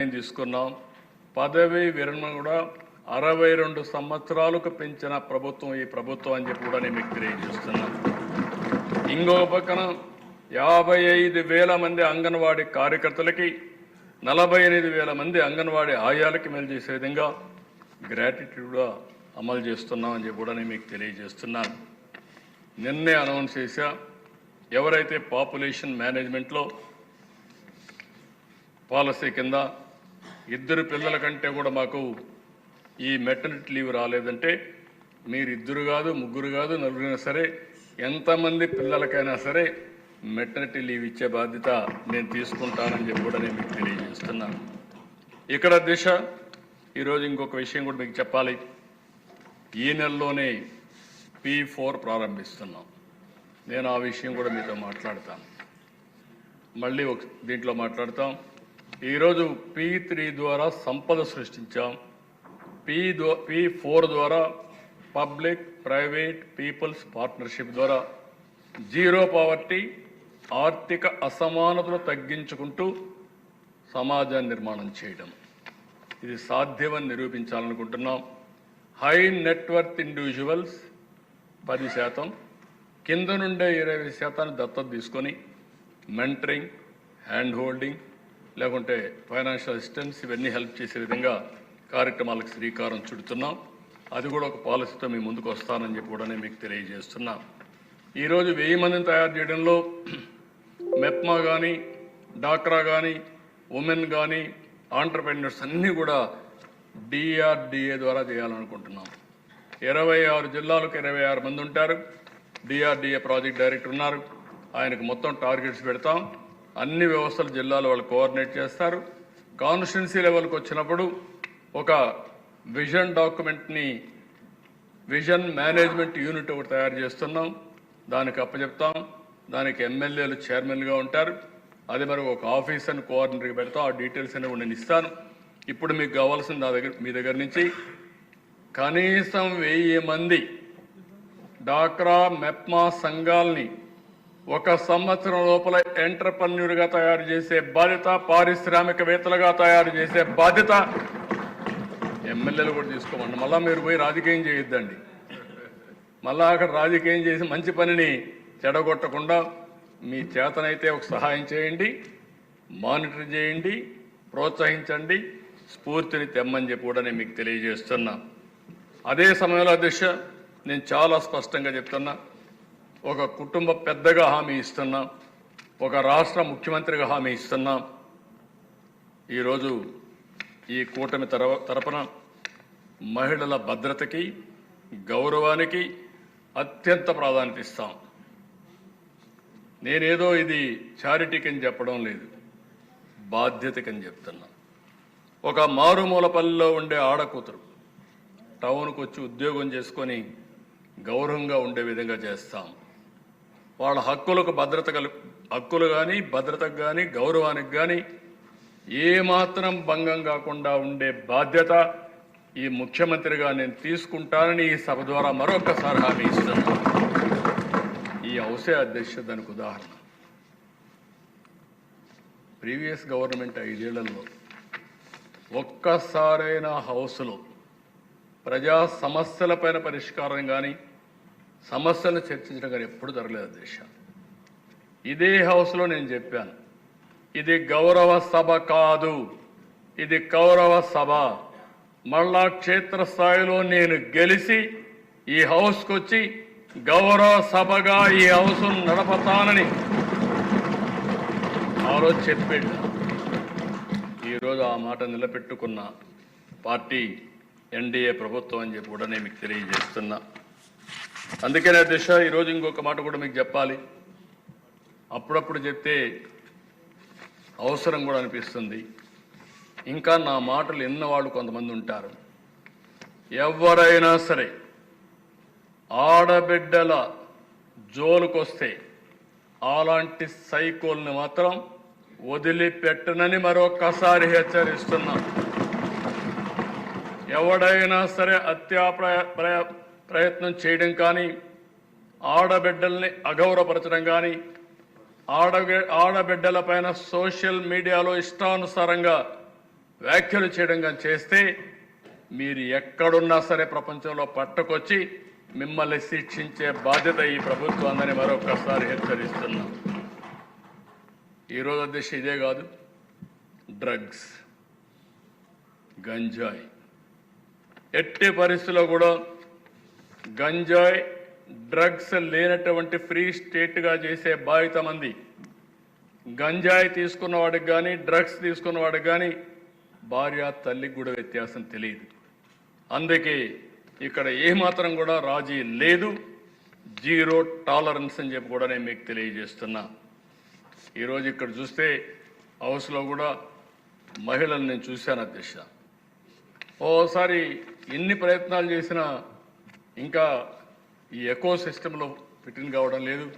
నిర్ణయం తీసుకున్నాం. పదవి విరమణ కూడా అరవై రెండు సంవత్సరాలకు పెంచిన ప్రభుత్వం ఈ ప్రభుత్వం అని చెప్పి కూడా నేను మీకు తెలియజేస్తున్నాను ఇంకో పక్కన యాభై ఐదు వేల మంది అంగన్వాడీ కార్యకర్తలకి నలభై ఎనిమిది వేల మంది అంగన్వాడీ ఆయాలకి మేలు చేసే విధంగా గ్రాటిట్యూడ్ అమలు చేస్తున్నాం అని చెప్పి కూడా నేను మీకు తెలియజేస్తున్నాను నిన్నే అనౌన్స్ చేశా ఎవరైతే పాపులేషన్ మేనేజ్మెంట్లో పాలసీ కింద ఇద్దరు పిల్లల కంటే కూడా మాకు ఈ మెటర్నిటీ లీవ్ రాలేదంటే మీరు ఇద్దరు కాదు ముగ్గురు కాదు నలుగురైనా సరే ఎంతమంది పిల్లలకైనా సరే మెటర్నిటీ లీవ్ ఇచ్చే బాధ్యత నేను తీసుకుంటానని చెప్పి కూడా నేను మీకు తెలియజేస్తున్నాను. ఇక్కడ దిశ ఈరోజు ఇంకొక విషయం కూడా మీకు చెప్పాలి. ఈ నెలలోనే పీ ఫోర్ ప్రారంభిస్తున్నాం. నేను ఆ విషయం కూడా మీతో మాట్లాడతాను. మళ్ళీ ఒక దీంట్లో మాట్లాడతాం. ఈరోజు పీ త్రీ ద్వారా సంపద సృష్టించాం. పీ ద్వా పీ ఫోర్ ద్వారా పబ్లిక్ ప్రైవేట్ పీపుల్స్ పార్ట్నర్షిప్ ద్వారా జీరో పావర్టీ ఆర్థిక అసమానతలు తగ్గించుకుంటూ సమాజాన్ని నిర్మాణం చేయడం. ఇది సాధ్యమని నిరూపించాలనుకుంటున్నాం. హై నెట్వర్త్ ఇండివిజువల్స్ పది శాతం కింద నుండే ఇరవై శాతాన్ని దత్తత తీసుకొని మెంటరింగ్ హ్యాండ్ హోల్డింగ్ లేకుంటే ఫైనాన్షియల్ అసిస్టెన్స్ ఇవన్నీ హెల్ప్ చేసే విధంగా కార్యక్రమాలకు శ్రీకారం చుడుతున్నాం. అది కూడా ఒక పాలసీతో మీ ముందుకు వస్తానని చెప్పి కూడా నేను మీకు తెలియజేస్తున్నా. ఈరోజు వెయ్యి మందిని తయారు చేయడంలో మెప్మా కానీ డాక్రా కానీ ఉమెన్ కానీ ఆంటర్ప్రెన్యూర్స్ అన్నీ కూడా డిఆర్డిఏ ద్వారా చేయాలనుకుంటున్నాం. ఇరవై ఆరు జిల్లాలకు ఇరవై ఆరు మంది ఉంటారు. డిఆర్డిఏ ప్రాజెక్ట్ డైరెక్టర్ ఉన్నారు. ఆయనకు మొత్తం టార్గెట్స్ పెడతాం. అన్ని వ్యవస్థలు జిల్లాలో వాళ్ళు కోఆర్డినేట్ చేస్తారు. కాన్స్టిట్యున్సీ లెవెల్కి వచ్చినప్పుడు ఒక విజన్ డాక్యుమెంట్ని విజన్ మేనేజ్మెంట్ యూనిట్ ఒకటి తయారు చేస్తున్నాం. దానికి అప్పచెప్తాం. దానికి ఎమ్మెల్యేలు చైర్మన్గా ఉంటారు. అది మరి ఒక ఆఫీసర్ని కోఆర్డినేటర్కి పెడతాం. ఆ డీటెయిల్స్ అనేవి నేను ఇస్తాను. ఇప్పుడు మీకు కావాల్సింది నా దగ్గర మీ దగ్గర నుంచి కనీసం వెయ్యి మంది డాక్రా మెప్మా సంఘాల్ని ఒక సంవత్సరం లోపల ఎంటర్ప్రన్యూర్గా తయారు చేసే బాధ్యత పారిశ్రామికవేత్తలుగా తయారు చేసే బాధ్యత ఎమ్మెల్యేలు కూడా తీసుకోమండి. మళ్ళీ మీరు పోయి రాజకీయం చేయొద్దండి. మళ్ళా అక్కడ రాజకీయం చేసి మంచి పనిని చెడగొట్టకుండా మీ చేతనైతే ఒక సహాయం చేయండి మానిటర్ చేయండి ప్రోత్సహించండి స్ఫూర్తిని తెమ్మని చెప్పి కూడా నేను మీకు తెలియజేస్తున్నా. అదే సమయంలో అధ్యక్ష నేను చాలా స్పష్టంగా చెప్తున్నా. ఒక కుటుంబ పెద్దగా హామీ ఇస్తున్నా. ఒక రాష్ట్ర ముఖ్యమంత్రిగా హామీ ఇస్తున్నా. ఈరోజు ఈ కూటమి తర తరపున మహిళల భద్రతకి గౌరవానికి అత్యంత ప్రాధాన్యత ఇస్తాం. నేనేదో ఇది చారిటీకని చెప్పడం లేదు. బాధ్యతకని చెప్తున్నా. ఒక మారుమూల పల్లెలో ఉండే ఆడకూతురు టౌన్కు వచ్చి ఉద్యోగం చేసుకొని గౌరవంగా ఉండే విధంగా చేస్తాం. వాళ్ళ హక్కులకు భద్రత కలు హక్కులు కానీ భద్రతకు కానీ గౌరవానికి కానీ ఏమాత్రం భంగం కాకుండా ఉండే బాధ్యత ఈ ముఖ్యమంత్రిగా నేను తీసుకుంటానని ఈ సభ ద్వారా మరొకసారి హామీ ఇస్తున్నాను. ఈ అవసే అధ్యక్ష దానికి ఉదాహరణ. ప్రీవియస్ గవర్నమెంట్ ఐదేళ్ళలో ఒక్కసారైనా హౌస్లో ప్రజా సమస్యలపైన పరిష్కారం కానీ సమస్యలను చర్చించడం కానీ ఎప్పుడు జరగలేదు దేశాలు. ఇదే హౌస్లో నేను చెప్పాను. ఇది గౌరవ సభ కాదు. ఇది కౌరవ సభ. మళ్ళా క్షేత్రస్థాయిలో నేను గెలిచి ఈ హౌస్కి వచ్చి గౌరవ సభగా ఈ హౌస్ నడపతానని ఆ రోజు చెప్పాడు ఈరోజు ఆ మాట నిలబెట్టుకున్న పార్టీ ఎన్డీఏ ప్రభుత్వం అని చెప్పి కూడా నేను మీకు తెలియజేస్తున్నా. అందుకనే దిశ ఈరోజు ఇంకొక మాట కూడా మీకు చెప్పాలి. అప్పుడప్పుడు చెప్తే అవసరం కూడా అనిపిస్తుంది. ఇంకా నా మాటలు ఎన్నవాళ్ళు కొంతమంది ఉంటారు. ఎవరైనా సరే ఆడబిడ్డల జోలుకొస్తే అలాంటి సైకోల్ని మాత్రం వదిలిపెట్టనని మరొక్కసారి హెచ్చరిస్తున్నా. ఎవడైనా సరే హత్యా ప్రయ- ప్రయత్నం చేయడం కానీ ఆడబిడ్డల్ని అగౌరవపరచడం కానీ ఆడ ఆడబిడ్డల పైన సోషల్ మీడియాలో ఇష్టానుసారంగా వ్యాఖ్యలు చేయడం కానీ చేస్తే మీరు ఎక్కడున్నా సరే ప్రపంచంలో పట్టుకొచ్చి మిమ్మల్ని శిక్షించే బాధ్యత ఈ ప్రభుత్వాన్ని మరొకసారి హెచ్చరిస్తున్నాం. ఈరోజు అధ్యక్ష ఇదే కాదు డ్రగ్స్ గంజాయి. ఎట్టి పరిస్థితుల్లో కూడా గంజాయ్ డ్రగ్స్ లేనటువంటి ఫ్రీ స్టేట్గా చేసే బాధిత మంది. గంజాయి తీసుకున్న వాడికి కానీ డ్రగ్స్ తీసుకున్న వాడికి కానీ భార్య తల్లికి కూడా వ్యత్యాసం తెలియదు. అందుకే ఇక్కడ ఏమాత్రం కూడా రాజీ లేదు. జీరో టాలరెన్స్ అని చెప్పి కూడా నేను మీకు తెలియజేస్తున్నా. ఈరోజు ఇక్కడ చూస్తే హౌస్లో కూడా మహిళలు నేను చూశాను అధ్యక్ష. ఓసారి ఎన్ని ప్రయత్నాలు చేసినా ఇంకా ఈ ఎకో సిస్టంలో ఫిట్టింగ్ కావడం లేదు.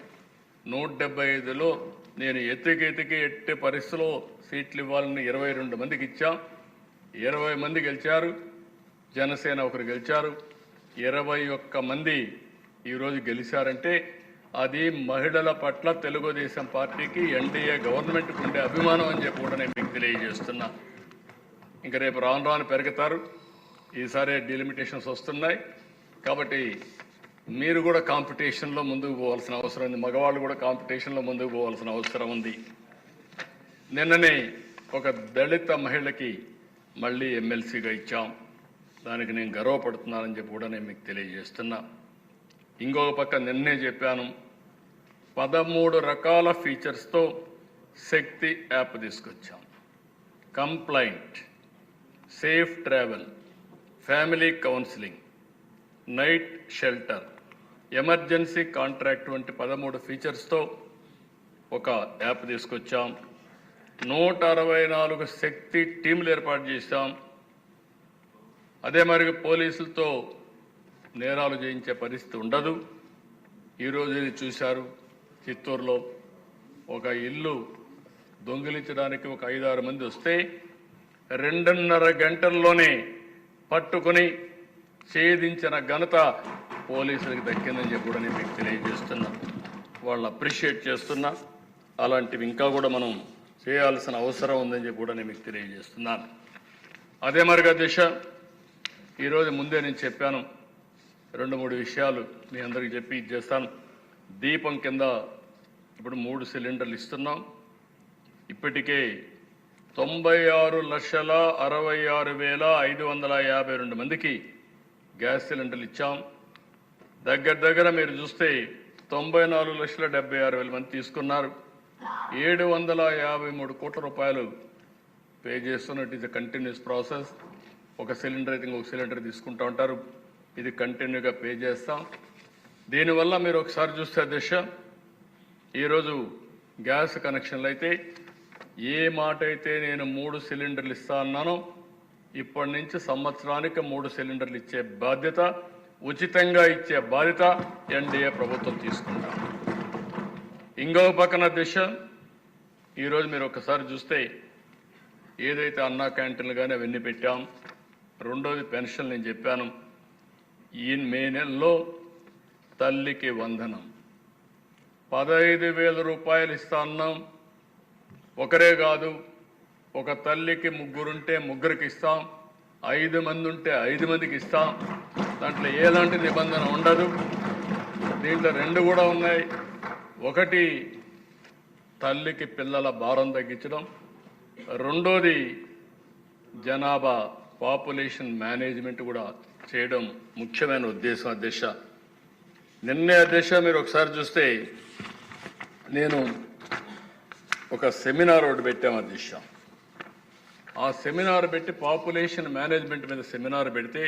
నూట డెబ్బై ఐదులో నేను ఎత్తికి ఎత్తికి ఎట్టే పరిస్థితిలో సీట్లు ఇవ్వాలని ఇరవై రెండు మందికి ఇచ్చాం. ఇరవై మంది గెలిచారు. జనసేన ఒకరు గెలిచారు. ఇరవై ఒక్క మంది ఈరోజు గెలిచారంటే అది మహిళల పట్ల తెలుగుదేశం పార్టీకి ఎన్డీఏ గవర్నమెంట్కి ఉండే అభిమానం అని చెప్పి కూడా నేను మీకు తెలియజేస్తున్నా. ఇంకా రేపు రాను రాను పెరుగుతారు. ఈసారి డిలిమిటేషన్స్ వస్తున్నాయి. కాబట్టి మీరు కూడా కాంపిటీషన్లో ముందుకు పోవాల్సిన అవసరం ఉంది. మగవాళ్ళు కూడా కాంపిటీషన్లో ముందుకు పోవాల్సిన అవసరం ఉంది. నిన్ననే ఒక దళిత మహిళకి మళ్ళీ ఎమ్మెల్సీగా ఇచ్చాం. దానికి నేను గర్వపడుతున్నానని చెప్పి కూడా నేను మీకు తెలియజేస్తున్నా. ఇంకొక పక్క నిన్నే చెప్పాను పదమూడు రకాల ఫీచర్స్తో శక్తి యాప్ తీసుకొచ్చాం. Complaint safe travel family counselling night shelter. Emergency contract వంటి పదమూడు ఫీచర్స్తో ఒక యాప్ తీసుకొచ్చాం. నూట అరవై నాలుగు శక్తి టీంలు ఏర్పాటు చేశాం. అదే మరి పోలీసులతో నేరాలు చేయించే పరిస్థితి ఉండదు. ఈరోజు ఇది చూశారు చిత్తూరులో. ఒక ఇల్లు దొంగిలించడానికి ఒక ఐదారు మంది వస్తే రెండున్నర గంటల్లోనే పట్టుకొని ఛేదించిన ఘనత పోలీసులకు దక్కిందని చెప్పి కూడా నేను మీకు తెలియజేస్తున్నా. వాళ్ళు అప్రిషియేట్ చేస్తున్నా. అలాంటివి ఇంకా కూడా మనం చేయాల్సిన అవసరం ఉందని చెప్పి కూడా నేను మీకు తెలియజేస్తున్నాను అదే మరిగా దిశ ఈరోజు ముందే నేను చెప్పాను. రెండు మూడు విషయాలు మీ అందరికి చెప్పి ఇది చేస్తాను. దీపం కింద ఇప్పుడు మూడు సిలిండర్లు ఇస్తున్నాం. ఇప్పటికే తొంభై ఆరు లక్షల అరవై ఆరు వేల ఐదు వందల యాభై రెండు మందికి గ్యాస్ సిలిండర్లు ఇచ్చాం. దగ్గర దగ్గర మీరు చూస్తే తొంభై నాలుగు లక్షల డెబ్బై ఆరు వేల మంది తీసుకున్నారు. ఏడు వందల యాభై మూడు కోట్ల రూపాయలు పే చేస్తున్నట్టు ఇది కంటిన్యూస్ ప్రాసెస్ ఒక సిలిండర్ అయితే ఇంకొక సిలిండర్ తీసుకుంటూ ఉంటారు. ఇది కంటిన్యూగా పే చేస్తాం. దీనివల్ల మీరు ఒకసారి చూస్తే దిశ. ఈరోజు గ్యాస్ కనెక్షన్లు అయితే ఏ మాట అయితే నేను మూడు సిలిండర్లు ఇస్తా అన్నానో ఇప్పటి నుంచి సంవత్సరానికి మూడు సిలిండర్లు ఇచ్చే బాధ్యత ఉచితంగా ఇచ్చే బాధ్యత ఎన్డీఏ ప్రభుత్వం తీసుకుంటాం. ఇంకో పక్కన దిశ ఈరోజు మీరు ఒకసారి చూస్తే ఏదైతే అన్నా క్యాంటీన్లు కానీ అవన్నీ పెట్టాం. రెండోది పెన్షన్ నేను చెప్పాను. ఈ మే నెలలో తల్లికి వందనం. పదహైదు వేల రూపాయలు ఇస్తా అన్నాం. ఒకరే కాదు ఒక తల్లికి ముగ్గురుంటే ముగ్గురికి ఇస్తాం ఐదు మంది ఉంటే ఐదు మందికి ఇస్తాం దాంట్లో ఎలాంటి నిబంధన ఉండదు. దీంట్లో రెండు కూడా ఉన్నాయి. ఒకటి తల్లికి పిల్లల భారం తగ్గించడం. రెండోది జనాభా పాపులేషన్ మేనేజ్మెంట్ కూడా చేయడం ముఖ్యమైన ఉద్దేశం అధ్యక్ష నిన్నే అధ్యక్ష మీరు ఒకసారి చూస్తే నేను ఒక సెమినార్ ఒకటి పెట్టాము అధ్యక్ష ఆ సెమినార్ పెట్టి పాపులేషన్ మేనేజ్మెంట్ మీద సెమినార్ పెడితే